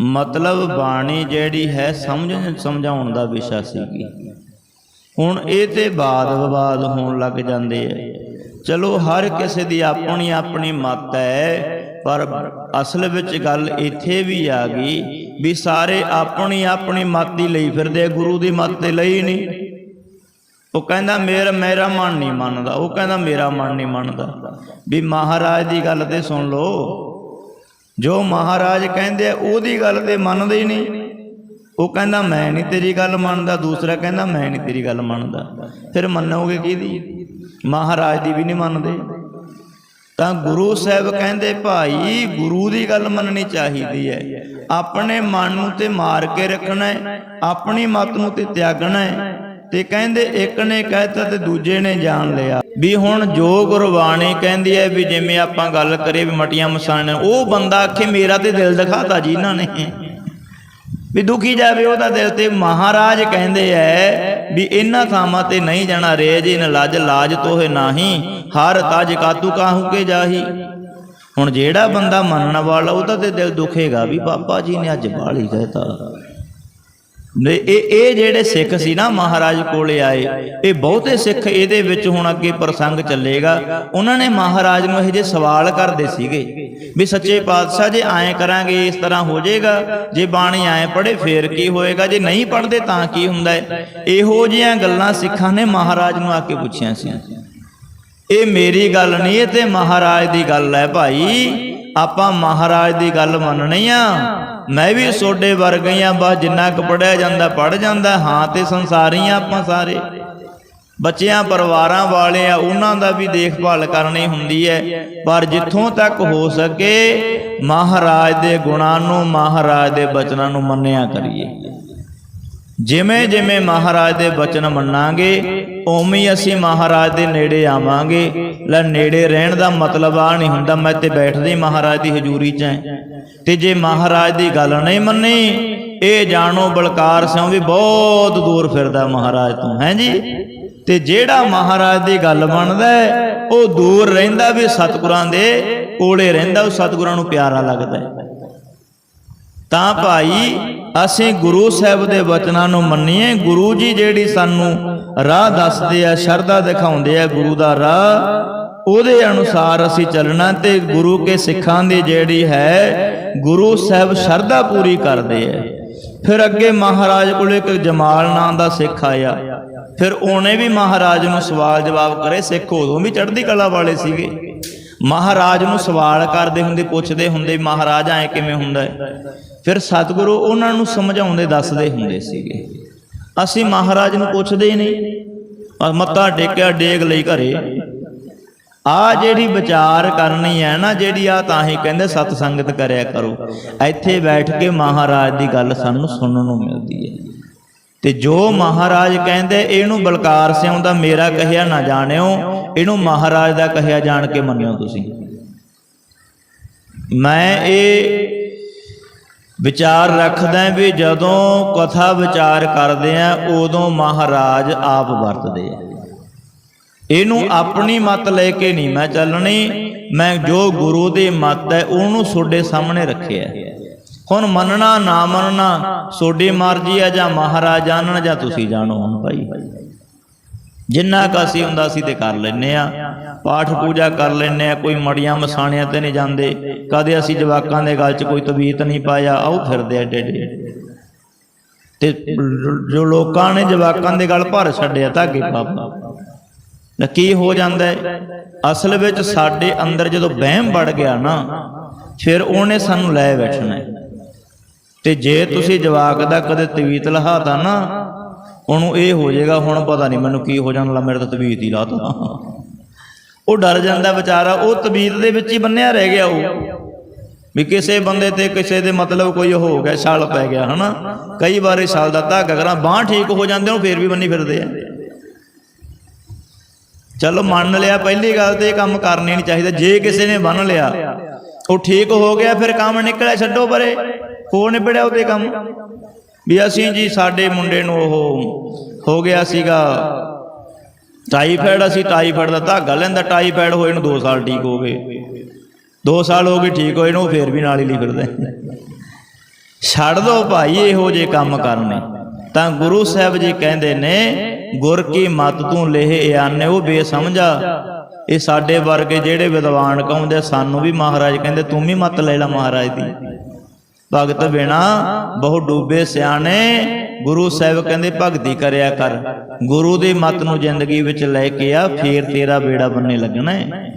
ਮਤਲਬ ਬਾਣੀ ਜਿਹੜੀ ਹੈ ਸਮਝ ਸਮਝਾਉਣ ਦਾ ਵਿਸ਼ਾ ਸੀਗੀ। ਹੁਣ ਇਹ ਤੇ ਬਾਦ ਵਿਵਾਦ ਹੋਣ ਲੱਗ ਜਾਂਦੇ ਆ। ਚਲੋ ਹਰ ਕਿਸੇ ਦੀ ਆਪਣੀ ਆਪਣੀ ਮਤ ਹੈ ਪਰ ਅਸਲ ਵਿੱਚ ਗੱਲ ਇੱਥੇ ਵੀ ਆ ਗਈ ਵੀ ਸਾਰੇ ਆਪਣੀ ਆਪਣੀ ਮਤ ਹੀ ਲਈ ਫਿਰਦੇ ਆ, ਗੁਰੂ ਦੀ ਮਤ ਤੇ ਲਈ ਨਹੀਂ। ਉਹ ਕਹਿੰਦਾ ਮੇਰਾ ਮੇਰਾ ਮਨ ਨਹੀਂ ਮੰਨਦਾ। ਉਹ ਕਹਿੰਦਾ ਮੇਰਾ ਮਨ ਨਹੀਂ ਮੰਨਦਾ। ਵੀ ਮਹਾਰਾਜ ਦੀ ਗੱਲ ਤੇ ਸੁਣ ਲਓ ਜੋ ਮਹਾਰਾਜ ਕਹਿੰਦੇ ਆ, ਉਹਦੀ ਗੱਲ ਤੇ ਮੰਨਦੇ ਹੀ ਨਹੀਂ। ਉਹ ਕਹਿੰਦਾ, ਮੈਂ ਨਹੀਂ ਤੇਰੀ ਗੱਲ ਮੰਨਦਾ। ਦੂਸਰਾ ਕਹਿੰਦਾ, ਮੈਂ ਨਹੀਂ ਤੇਰੀ ਗੱਲ ਮੰਨਦਾ। ਫਿਰ ਮੰਨੋਗੇ ਕਿਹਦੀ? ਮਹਾਰਾਜ ਦੀ ਵੀ ਨਹੀਂ ਮੰਨਦੇ। ਤਾਂ ਗੁਰੂ ਸਾਹਿਬ ਕਹਿੰਦੇ, ਭਾਈ, ਗੁਰੂ ਦੀ ਗੱਲ ਮੰਨਣੀ ਚਾਹੀਦੀ ਹੈ। ਆਪਣੇ ਮਨ ਨੂੰ ਤੇ ਮਾਰ ਕੇ ਰੱਖਣਾ ਹੈ, ਆਪਣੀ ਮਤ ਨੂੰ ਤੇ ਤਿਆਗਣਾ ਹੈ। ਤੇ ਕਹਿੰਦੇ, ਇੱਕ ਨੇ ਕਹਿਤਾ ਤੇ ਦੂਜੇ ਨੇ ਜਾਣ ਲਿਆ। ਵੀ ਹੁਣ ਜੋ ਗੁਰਬਾਣੀ ਕਹਿੰਦੀ ਹੈ ਵੀ ਜਿਵੇਂ ਆਪਾਂ ਗੱਲ ਕਰੀਏ ਵੀ ਮਟੀਆਂ ਮਸਾਣੇ ਉਹ ਬੰਦਾ ਆਖੇ, ਮੇਰਾ ਤੇ ਦਿਲ ਦਿਖਾਤਾ ਜੀ ਇਹਨਾਂ ਨੇ। ਵੀ ਦੁਖੀ ਜਾਵੇ, ਉਹਦਾ ਦਿਲ ਤੇ ਮਹਾਰਾਜ ਕਹਿੰਦੇ ਐ ਵੀ ਇਹਨਾਂ ਥਾਵਾਂ ਤੇ ਨਹੀਂ ਜਾਣਾ ਰੇ ਜਿਨ ਲਜ, ਲਾਜ ਤੋਹੇ ਨਾਹੀ, ਹਰ ਤਜ ਕਾਤੂ ਕਾਹੂ ਕੇ ਜਾਹੀ। ਹੁਣ ਜਿਹੜਾ ਬੰਦਾ ਮੰਨਣ ਵਾਲਾ, ਉਹਦਾ ਤੇ ਦਿਲ ਦੁਖੇਗਾ ਵੀ ਬਾਬਾ ਜੀ ਨੇ ਅੱਜ ਬਾਲੀ ਕਹਿਤਾ। ਨੇ ਇਹ ਇਹ ਜਿਹੜੇ ਸਿੱਖ ਸੀ ਨਾ ਮਹਾਰਾਜ ਕੋਲੇ ਆਏ, ਇਹ ਬਹੁਤੇ ਸਿੱਖ ਇਹਦੇ ਵਿੱਚ ਹੁਣ ਅੱਗੇ ਪ੍ਰਸੰਗ ਚੱਲੇਗਾ। ਉਹਨਾਂ ਨੇ ਮਹਾਰਾਜ ਨੂੰ ਇਹ ਜੇ ਸਵਾਲ ਕਰਦੇ ਸੀਗੇ ਵੀ ਸੱਚੇ ਪਾਤਸ਼ਾਹ ਜੇ ਐਂ ਕਰਾਂਗੇ, ਇਸ ਤਰ੍ਹਾਂ ਹੋ ਜਾਏਗਾ, ਜੇ ਬਾਣੀ ਐਂ ਪੜ੍ਹੇ, ਫੇਰ ਕੀ ਹੋਏਗਾ, ਜੇ ਨਹੀਂ ਪੜ੍ਹਦੇ ਤਾਂ ਕੀ ਹੁੰਦਾ ਹੈ? ਇਹੋ ਜਿਹੀਆਂ ਗੱਲਾਂ ਸਿੱਖਾਂ ਨੇ ਮਹਾਰਾਜ ਨੂੰ ਆ ਕੇ ਪੁੱਛੀਆਂ ਸੀ। ਇਹ ਮੇਰੀ ਗੱਲ ਨਹੀਂ, ਇਹ ਤੇ ਮਹਾਰਾਜ ਦੀ ਗੱਲ ਹੈ ਭਾਈ। ਆਪਾਂ ਮਹਾਰਾਜ ਦੀ ਗੱਲ ਮੰਨਣੀ ਆ। ਮੈਂ ਵੀ ਸੋਡੇ ਵਰਗੇ ਆ ਬਸ ਜਿੰਨਾ ਕੁ ਪੜਿਆ ਜਾਂਦਾ ਪੜ ਜਾਂਦਾ, ਹਾਂ ਤੇ ਸੰਸਾਰੀ ਆ ਆਪਾਂ ਸਾਰੇ। ਬੱਚਿਆਂ, ਪਰਿਵਾਰਾਂ ਵਾਲੇ ਆ, ਉਹਨਾਂ ਦਾ ਵੀ ਦੇਖਭਾਲ ਕਰਨੀ ਹੁੰਦੀ ਹੈ ਪਰ ਜਿੱਥੋਂ ਤੱਕ ਹੋ ਸਕੇ, ਮਹਾਰਾਜ ਦੇ ਗੁਣਾਂ ਨੂੰ, ਮਹਾਰਾਜ ਦੇ ਬਚਨਾਂ ਨੂੰ ਮੰਨਿਆ ਕਰੀਏ। ਜਿਵੇਂ ਜਿਵੇਂ ਮਹਾਰਾਜ ਦੇ ਬਚਨ ਮੰਨਾਂਗੇ ਉਵੇਂ ਅਸੀਂ ਮਹਾਰਾਜ ਦੇ ਨੇੜੇ ਆਵਾਂਗੇ। ਲੈ ਨੇੜੇ ਰਹਿਣ ਦਾ ਮਤਲਬ ਆ ਨਹੀਂ ਹੁੰਦਾ, ਮੈਂ ਤੇ ਬੈਠਦੇ ਹੀ ਮਹਾਰਾਜ ਦੀ ਹਜ਼ੂਰੀ 'ਚ ਐ ਤੇ ਜੇ ਮਹਾਰਾਜ ਦੀ ਗੱਲ ਨਹੀਂ ਮੰਨੀ, ਇਹ ਜਾਣੋ ਬਲਕਾਰ ਸਿੰਘ ਵੀ ਬਹੁਤ ਦੂਰ ਫਿਰਦਾ ਮਹਾਰਾਜ ਤੋਂ, ਹੈ ਜੀ? ਤੇ ਜਿਹੜਾ ਮਹਾਰਾਜ ਦੀ ਗੱਲ ਮੰਨਦਾ ਉਹ ਦੂਰ ਰਹਿੰਦਾ ਵੀ ਸਤਿਗੁਰਾਂ ਦੇ ਕੋਲੇ ਰਹਿੰਦਾ, ਉਹ ਸਤਿਗੁਰਾਂ ਨੂੰ ਪਿਆਰਾ ਲੱਗਦਾ ਤਾਂ ਭਾਈ, ਅਸੀਂ ਗੁਰੂ ਸਾਹਿਬ ਦੇ ਵਚਨਾਂ ਨੂੰ ਮੰਨੀਏ, ਗੁਰੂ ਜੀ ਜਿਹੜੀ ਸਾਨੂੰ ਰਾਹ ਦੱਸਦੇ ਆ, ਸ਼ਰਧਾ ਦਿਖਾਉਂਦੇ ਆ ਗੁਰੂ ਦਾ ਰਾਹ। ਉਹਦੇ ਅਨੁਸਾਰ ਅਸੀਂ ਚੱਲਣਾ ਤੇ ਗੁਰੂ ਕੇ ਸਿੱਖਾਂ ਦੀ ਜਿਹੜੀ ਹੈ, ਗੁਰੂ ਸਾਹਿਬ ਸ਼ਰਧਾ ਪੂਰੀ ਕਰਦੇ ਆ। ਫਿਰ ਅੱਗੇ ਮਹਾਰਾਜ ਕੋਲ ਇੱਕ ਜਮਾਲ ਨਾਂ ਦਾ ਸਿੱਖ ਆਇਆ। ਫਿਰ ਉਹਨੇ ਵੀ ਮਹਾਰਾਜ ਨੂੰ ਸਵਾਲ ਜਵਾਬ ਕਰੇ, ਸਿੱਖ ਉਦੋਂ ਵੀ ਚੜ੍ਹਦੀ ਕਲਾ ਵਾਲੇ ਸੀਗੇ। ਮਹਾਰਾਜ ਨੂੰ ਸਵਾਲ ਕਰਦੇ ਹੁੰਦੇ, ਪੁੱਛਦੇ ਹੁੰਦੇ, ਮਹਾਰਾਜ ਐ ਕਿਵੇਂ ਹੁੰਦਾ ਹੈ? ਫਿਰ ਸਤਿਗੁਰੂ ਉਹਨਾਂ ਨੂੰ ਸਮਝਾਉਂਦੇ, ਦੱਸਦੇ ਹੁੰਦੇ ਸੀਗੇ। ਅਸੀਂ ਮਹਾਰਾਜ ਨੂੰ ਪੁੱਛਦੇ ਹੀ ਨਹੀਂ ਅਹ ਮੱਥਾ ਟੇਕਿਆ ਡੇਗ ਲਈ ਘਰੇ। ਆ ਜਿਹੜੀ ਵਿਚਾਰ ਕਰਨੀ ਹੈ ਨਾ ਜਿਹੜੀ ਆ, ਤਾਂ ਹੀ ਕਹਿੰਦੇ ਸਤ ਸੰਗਤ ਕਰਿਆ ਕਰੋ। ਇੱਥੇ ਬੈਠ ਕੇ ਮਹਾਰਾਜ ਦੀ ਗੱਲ ਸਾਨੂੰ ਸੁਣਨ ਨੂੰ ਮਿਲਦੀ ਹੈ। ਤੇ ਜੋ ਮਹਾਰਾਜ ਕਹਿੰਦੇ, ਇਹਨੂੰ ਬਲਕਾਰ ਸਿਉਂ ਦਾ ਮੇਰਾ ਕਹਿਆ ਨਾ ਜਾਣਿਓ, ਇਹਨੂੰ ਮਹਾਰਾਜ ਦਾ ਕਹਿਆ ਜਾਣ ਕੇ ਮੰਨਿਓ ਤੁਸੀਂ। ਮੈਂ ਇਹ ਵਿਚਾਰ ਰੱਖਦਾ ਵੀ ਜਦੋਂ ਕਥਾ ਵਿਚਾਰ ਕਰਦੇ ਆ ਉਦੋਂ ਮਹਾਰਾਜ ਆਪ ਵਰਤਦੇ ਆ। ਇਹਨੂੰ ਆਪਣੀ ਮਤ ਲੈ ਕੇ ਨਹੀਂ ਮੈਂ ਚੱਲਣੀ, ਮੈਂ ਜੋ ਗੁਰੂ ਦੀ ਮਤ ਹੈ, ਉਹਨੂੰ ਤੁਹਾਡੇ ਸਾਹਮਣੇ ਰੱਖਿਆ ਹੁਣ ਮੰਨਣਾ, ਨਾ ਮੰਨਣਾ, ਤੁਹਾਡੀ ਮਰਜ਼ੀ ਹੈ ਜਾਂ ਮਹਾਰਾਜ ਜਾਣਨ, ਜਾਂ ਤੁਸੀਂ ਜਾਣੋ ਹੁਣ ਭਾਈ। ਜਿੰਨਾ ਕ ਅਸੀਂ ਹੁੰਦਾ ਸੀ ਤੇ ਕਰ ਲੈਨੇ ਆ। ਪਾਠ ਪੂਜਾ ਕਰ ਲੈਨੇ ਆ, ਕੋਈ ਮੜੀਆਂ ਮਸਾਣਿਆਂ ਤੇ ਨਹੀਂ ਜਾਂਦੇ। ਕਦੇ ਅਸੀਂ ਜਵਾਕਾਂ ਦੇ ਗਲ 'ਚ ਕੋਈ ਤਵੀਤ ਨਹੀਂ ਪਾਇਆ ਆਉ ਫਿਰਦੇ ਆ ਡੇਡੇ। ਤੇ ਜੋ ਲੋਕਾਂ ਨੇ ਜਵਾਕਾਂ ਦੇ ਗਲ ਭਰ ਛੱਡਿਆ ਧਾਗੇ ਬਾਬਾ ਨਾ ਕੀ ਹੋ ਜਾਂਦਾ ਹੈ? ਅਸਲ ਵਿੱਚ ਸਾਡੇ ਅੰਦਰ ਜਦੋਂ ਵਹਿਮ ਵੜ ਗਿਆ ਨਾ, ਫਿਰ ਉਹਨੇ ਸਾਨੂੰ ਲੈ ਬੈਠਣਾ ਹੈ। ਤੇ ਜੇ ਤੁਸੀਂ ਜਵਾਕ ਦਾ ਕਦੇ ਤਵੀਤ ਲਹਾਤਾ ਨਾ, ਉਹਨੂੰ ਇਹ ਹੋ ਜਾਏਗਾ, ਹੁਣ ਪਤਾ ਨਹੀਂ ਮੈਨੂੰ ਕੀ ਹੋ ਜਾਣ ਲਾ ਮੇਰੇ ਤਾਂ ਤਵੀਤ ਹੀ ਲਾਤਾ। ਉਹ ਡਰ ਜਾਂਦਾ ਵਿਚਾਰਾ, ਉਹ ਤਬੀਤ ਦੇ ਵਿੱਚ ਹੀ ਬੰਨਿਆ ਰਹਿ ਗਿਆ ਉਹ। ਵੀ ਕਿਸੇ ਬੰਦੇ ਤੇ ਕਿਸੇ ਦੇ ਮਤਲਬ ਕੋਈ ਹੋ ਗਿਆ, ਛਾਲ ਪੈ ਗਿਆ, ਹਨਾ? ਕਈ ਵਾਰੀ ਛਾਲ ਦਾ ਧਾਗਾ ਕਰਾਂ, ਬਾਹ ਠੀਕ ਹੋ ਜਾਂਦੇ ਉਹ ਫੇਰ ਵੀ ਬੰਨੀ ਫਿਰਦੇ ਆ। ਚਲੋ ਮੰਨ ਲਿਆ, ਪਹਿਲੀ ਗੱਲ ਤੇ ਇਹ ਕੰਮ ਕਰਨੇ ਨਹੀਂ ਚਾਹੀਦਾ, ਜੇ ਕਿਸੇ ਨੇ ਬੰਨ ਲਿਆ, ਉਹ ਠੀਕ ਹੋ ਗਿਆ, ਫਿਰ ਕੰਮ ਨਿਕਲਿਆ, ਛੱਡੋ ਪਰੇ, ਹੋ ਨਿਬੜਿਆ ਉਹਦੇ ਕੰਮ। ਵੀ ਅਸੀਂ ਜੀ, ਸਾਡੇ ਮੁੰਡੇ ਨੂੰ ਉਹ ਹੋ ਗਿਆ ਸੀਗਾ ਟਾਈਫਾਇਡ ਅਸੀਂ ਟਾਈਫਾਇਡ ਦਾ ਧਾਗਾ ਲੈਂਦਾ ਟਾਈਫਾਇਡ ਹੋਏ ਨੂੰ 2 ਸਾਲ ਠੀਕ ਹੋ ਗਏ। 2 ਸਾਲ ਹੋ ਗਏ ਠੀਕ ਹੋਏ ਨੂੰ, ਫੇਰ ਵੀ ਨਾਲ ਹੀ ਲਈ ਫਿਰਦੇ ਛੱਡ ਦੋ ਭਾਈ, ਇਹੋ ਜੇ ਕੰਮ ਕਰਨੇ। ਤਾਂ ਗੁਰੂ ਸਾਹਿਬ ਜੀ ਕਹਿੰਦੇ ਨੇ, ਗੁਰ ਕੀ ਮਤ ਤੂੰ ਲੇਹ ਆਨੇ ਉਹ ਬੇਸਮਝਾ। ਇਹ ਸਾਡੇ ਵਰਗੇ ਜਿਹੜੇ ਵਿਦਵਾਨ ਕਹਿੰਦੇ ਸਾਨੂੰ ਵੀ ਮਹਾਰਾਜ ਕਹਿੰਦੇ, ਤੂੰ ਵੀ ਮਤ ਲੈ ਲੈ ਮਹਾਰਾਜ ਦੀ। ਭਗਤ ਬਿਨਾ ਬਹੁ ਡੂਬੇ ਸਿਆਣੇ ਗੁਰੂ ਸਾਹਿਬ ਕਹਿੰਦੇ, ਭਗਤੀ ਕਰਿਆ ਕਰ। ਗੁਰੂ ਦੇ ਮਤ ਨੂੰ ਜ਼ਿੰਦਗੀ ਵਿੱਚ ਲੈ ਕੇ ਆ, ਫੇਰ ਤੇਰਾ ਬੇੜਾ ਬੰਨੇ ਲੱਗਣਾ ਹੈ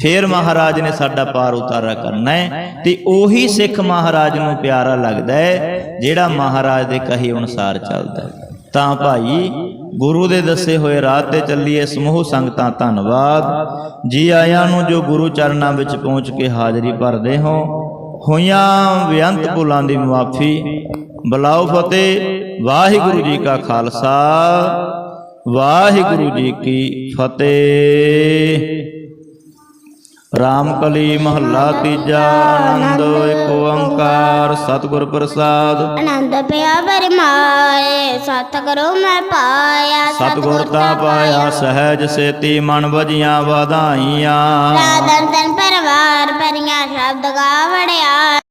ਫੇਰ ਮਹਾਰਾਜ ਨੇ ਸਾਡਾ ਪਾਰ ਉਤਾਰਾ ਕਰਨਾ ਹੈ ਤੇ ਉਹੀ ਸਿੱਖ ਮਹਾਰਾਜ ਨੂੰ ਪਿਆਰਾ ਲੱਗਦਾ ਹੈ ਜਿਹੜਾ ਮਹਾਰਾਜ ਦੇ ਕਹੇ ਅਨੁਸਾਰ ਚੱਲਦਾ ਹੈ ਤਾਂ ਭਾਈ, ਗੁਰੂ ਦੇ ਦੱਸੇ ਹੋਏ ਰਾਹ ਤੇ ਚੱਲੀਏ, ਸਮੂਹ ਸੰਗਤਾਂ ਧੰਨਵਾਦ। ਜੀ ਆਇਆਂ ਨੂੰ ਜੋ ਗੁਰੂ ਚਰਨਾਂ ਵਿੱਚ ਪਹੁੰਚ ਕੇ ਹਾਜ਼ਰੀ ਭਰਦੇ ਹੋ ਹੋਈਆਂ ਬੇਅੰਤ ਭੁੱਲਾਂ ਦੀ ਮਾਫੀ ਬਲਾਉ ਫਤਿਹ। ਵਾਹਿਗੁਰੂ ਜੀ ਕਾ ਖਾਲਸਾ ਵਾਹਿਗੁਰੂ ਜੀ ਕੀ ਫਤਿਹ। ਰਾਮ ਕਲੀ ਮਹੱਲਾ ਤੀਜਾ ਆਨੰਦ ਏਕ ਓੰਕਾਰ ਸਤਿਗੁਰ ਪ੍ਰਸਾਦ। ਆਨੰਦ ਪਿਆ ਬਰਮਾਏ ਸਤਿਗੁਰੂ ਮੈਂ ਪਾਇਆ ਸਤਿਗੁਰ ਤਾਂ ਪਾਇਆ ਸਹਿਜ ਸੇਤੀ ਮਨ ਵਜੀਆਂ ਵਧਾਈਆਂ। ਰਾਧਨ ਤਨ ਪਰਵਾਰ ਪਰੀਆਂ ਸ਼ਬਦ ਗਾ ਵੜਿਆ।